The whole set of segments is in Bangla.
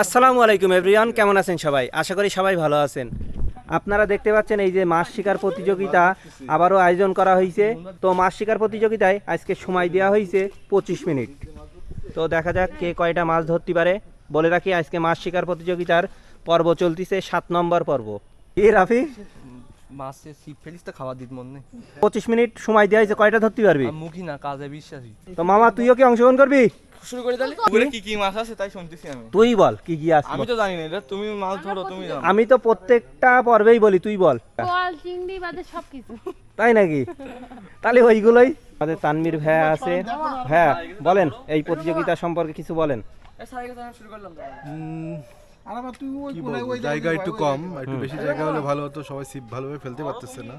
আসসালামু আলাইকুম এভরিওয়ান কেমন আছেন সবাই? আশা করি সবাই ভালো আছেন। আপনারা দেখতে পাচ্ছেন এই যে মাছ শিকার প্রতিযোগিতা আবারও আয়োজন করা হয়েছে। তো মাছ শিকার প্রতিযোগিতায় আজকে সময় দেওয়া হয়েছে পঁচিশ মিনিট। তো দেখা যাক কে কয়টা মাছ ধরতে পারে। বলে রাখি আজকে মাছ শিকার প্রতিযোগিতার পর্ব চলতেছে সাত নম্বর পর্ব। এ রাফি? মাছে ছিপ ফেলিস তো খাবার দিত মন। পঁচিশ মিনিট সময় দেওয়া হয়েছে কয়টা ধরতে পারবি? মুখী না কাজে বিশ্বাসী। তো মামা তুইও কি অংশগ্রহণ করবি? শুরু করে তাহলে? পুকুরে কি কি মাছ আছে তাই শুনতেছি আমি। তুই বল কি কি আছে আমি তো জানি না এটা তুমি মাছ ধরো তুমি জানো। আমি তো প্রত্যেকটা পর্বেই বলি তুই বল। কল চিংড়ি বাদে সব কিছু তাই নাকি? তাহলে ওইগুলোই। আমাদের তানমির ভাইয়া আছে। হ্যাঁ বলেন এই প্রতিযোগিতা সম্পর্কে কিছু বলেন। কি বলব জায়গা একটু কম একটু বেশি জায়গা হলে ভালো হতো সবাই ছিপ ভালোভাবে ফেলতে পারতেছে না।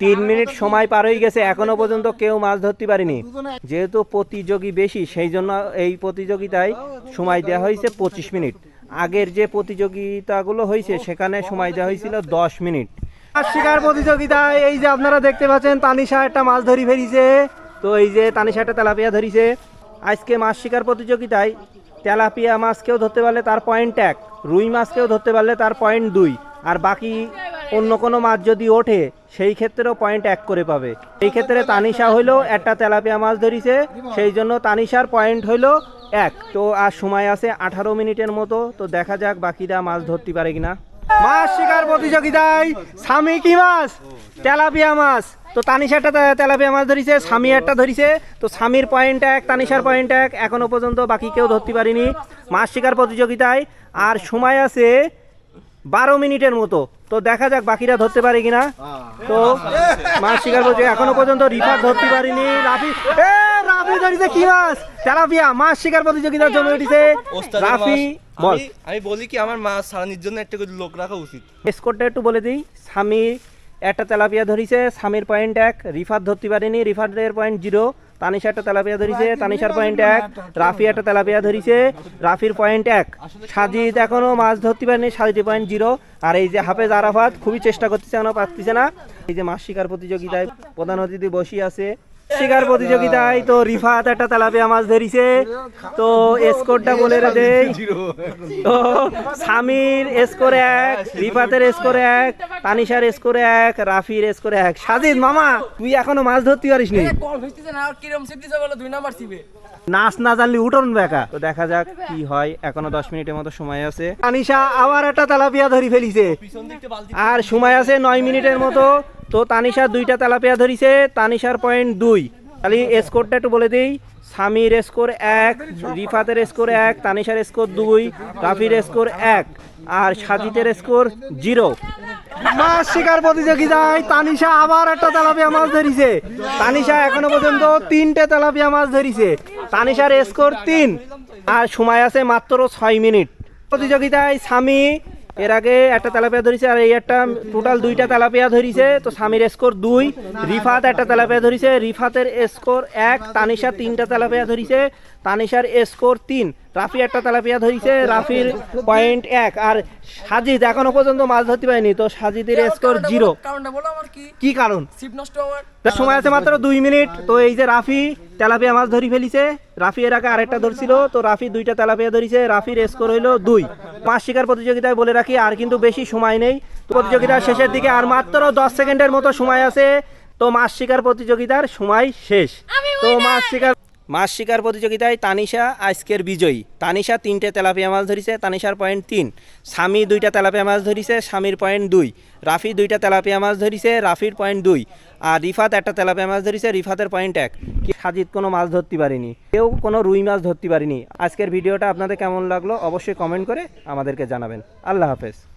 তিন মিনিট সময় পার হয়ে গেছে এখনও পর্যন্ত কেউ মাছ ধরতে পারেনি। যেহেতু প্রতিযোগী বেশি সেই জন্য এই প্রতিযোগিতায় সময় দেওয়া হয়েছে পঁচিশ মিনিট। আগের যে প্রতিযোগিতাগুলো হয়েছে সেখানে সময় দেওয়া হয়েছিল দশ মিনিট। মাছ শিকার প্রতিযোগিতায় এই যে আপনারা দেখতে পাচ্ছেন তানিশা একটা মাছ ধরি ফেরিছে। তো এই যে তানিশা একটা তেলাপিয়া ধরিছে। আজকে মাছ শিকার প্রতিযোগিতায় তেলাপিয়া মাছ কেউ ধরতে পারলে তার পয়েন্ট এক রুই মাছ কেউ ধরতে পারলে তার পয়েন্ট দুই আর বাকি অন্য কোনো মাছ যদি ওঠে, সেই ক্ষেত্রেও পয়েন্ট এক করে পাবে। এই ক্ষেত্রে তানিশা হইল একটা তেলাপিয়া মাছ ধরিছে, সেই জন্য তানিশার পয়েন্ট হইল এক। তো আর সময় আছে আঠারো মিনিটের মতো, তো দেখা যাক বাকিরা মাছ ধরতে পারে কিনা। মাছ শিকার প্রতিযোগিতায় স্বামী কি মাছ? তেলাপিয়া মাছ। তো তানিশা একটা তেলাপিয়া মাছ ধরিছে, স্বামী একটা ধরিছে, তো স্বামীর পয়েন্ট এক, তানিশার পয়েন্ট এক, এখনও পর্যন্ত বাকি কেউ ধরতে পারিনি মাছ শিকার প্রতিযোগিতায়। আর সময় আছে বারো মিনিটের মতো। তো দেখা যাক বাকিরা ধরতে পারে কিনা। তো মাছ শিকার প্রতিযোগিতা এখনও পর্যন্ত রিফাত ধরতে পারিনি রাফি। এ রাফি ধরিছে কি মাছ? তেলাপিয়া মাছ শিকার প্রতিযোগিতা জমে উঠেছে। রাফি বল। আমি- বলি কি আমার মাছ সারানির জন্য একটা করে লোক রাখা উচিত। স্কোরটা একটু বলে দিই। স্বামী একটা তেলাপিয়া ধরিছে স্বামীর পয়েন্ট এক রিফাত ধরতে পারেনি রিফাতের পয়েন্ট জিরো তানিশা একটা তেলাপিয়া ধরিছে তানিশার পয়েন্ট এক রাফি একটা তেলাপিয়া ধরিছে রাফির পয়েন্ট এক। সাজিদ এখনও মাছ ধরতে পারেনি সাজিদ পয়েন্ট জিরো আর এই যে হাফেজ আরাফাত খুবই চেষ্টা করতেছে এখনও পারতেছে না। এই যে মাছ শিকার প্রতিযোগিতায় প্রধান অতিথি বসি আছে। শিকার প্রতিযোগিতায় তো রিফাত একটা তেলাপিয়া মাছ ধরিছে। তো স্কোরটা বলে দেই। তো সামির স্কোর এক রিফাতের স্কোর এক তানিশার স্কোর এক রাফির স্কোর এক। সাজিদ মামা তুই এখনও মাছ ধরতে পারিস নি? নাচ না জানলি উঠোন বেকা। তো দেখা যাক কি হয় এখনও দশ মিনিটের মতো সময় আছে। তানিশা আবার একটা তেলাপিয়া ধরি ফেলিছে। আর সময় আছে নয় মিনিটের মতো। তো তানিশা দুইটা তেলাপিয়া ধরিছে, তানিশার পয়েন্ট দুই। খালি স্কোরটা একটু বলে দিই, সামির স্কোর এক, রিফাতের স্কোর এক, তানিশার স্কোর দুই, রাফির স্কোর এক, আর সাজিতের স্কোর জিরো মাছ শিকার প্রতিযোগিতায় তানিশা আবার একটা তেলাপিয়া মাছ ধরিছে। তানিশা এখনও পর্যন্ত তিনটে তেলাপিয়া মাছ ধরিছে। তানিশার স্কোর তিন। আর সময় আছে মাত্র ছয় মিনিট। প্রতিযোগিতায় স্বামী এর আগে একটা তেলাপিয়া ধরিছে আর এই একটা টোটাল দুইটা তেলাপিয়া ধরিছে। তো স্বামীর স্কোর দুই রিফাত একটা তেলাপিয়া ধরিছে। রিফাতের স্কোর এক তানিশা তিনটা তেলাপিয়া ধরিছে। তানিশার স্কোর তিন রাফি একটা তেলাপিয়া ধরিছে রাফির পয়েন্ট এক। আর সাজিদ এখনও পর্যন্ত মাছ ধরতে পারেনি তো সাজিদের স্কোর জিরো কারণটা বলো আমার কি? কারণ? সময় আছে মাত্র দুই মিনিট তো এই যে রাফি তেলাপিয়া মাছ ধরি ফেলিছে। রাফি এর আগে আরেকটা ধরছিল তো রাফি দুইটা তেলাপিয়া ধরিছে। রাফির স্কোর হইল দুই। পাঁচ শিকার প্রতিযোগিতায় বলে রাখি আর কিন্তু বেশি সময় নেই। প্রতিযোগিতার শেষের দিকে আর মাত্র দশ সেকেন্ডের মতো সময় আছে। তো মাছ শিকার প্রতিযোগিতার সময় শেষ। তো মাছ শিকার মাছ শিকার প্রতিযোগিতায় তানিশা আজকের বিজয়ী। তানিশা তিনটে তেলাপিয়া মাছ ধরিছে, তানিশার পয়েন্ট তিন। স্বামী দুইটা তেলাপিয়া মাছ ধরিছে, স্বামীর পয়েন্ট দুই। রাফি দুইটা তেলাপিয়া মাছ ধরিছে, রাফির পয়েন্ট দুই। আর রিফাত একটা তেলাপিয়া মাছ ধরিছে, রিফাতের পয়েন্ট এক। কি সাজিদ, কোনো মাছ ধরতে পারিনি। কেউ কোনো রুই মাছ ধরতে পারিনি। আজকের ভিডিওটা আপনাদের কেমন লাগল অবশ্যই কমেন্ট করে আমাদেরকে জানাবেন। আল্লাহ হাফেজ।